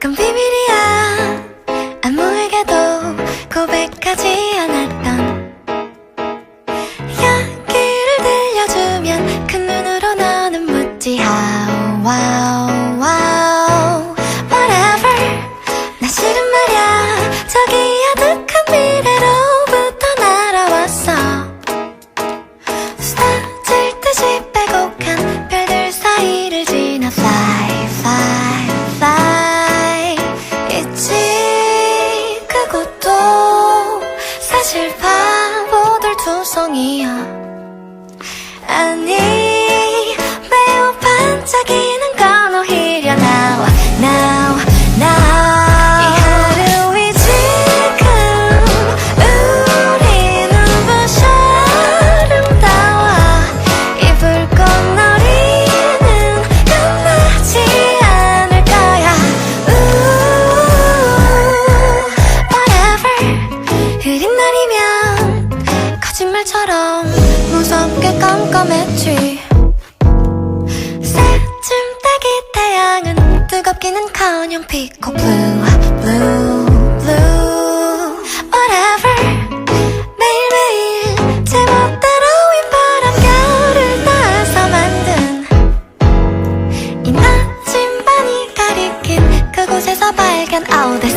그건 비밀이야. 아무에게도 고백하지 않았던 이야기를 들려주면 그 눈으로 너는 묻지 How wow 투성이야. 아니 거짓말처럼 무섭게 깜깜했지. 새쯤 때기 태양은 뜨겁기는 커녕 피코 blue blue blue whatever. 이 나침반이 가리킨 그곳에서 발견 the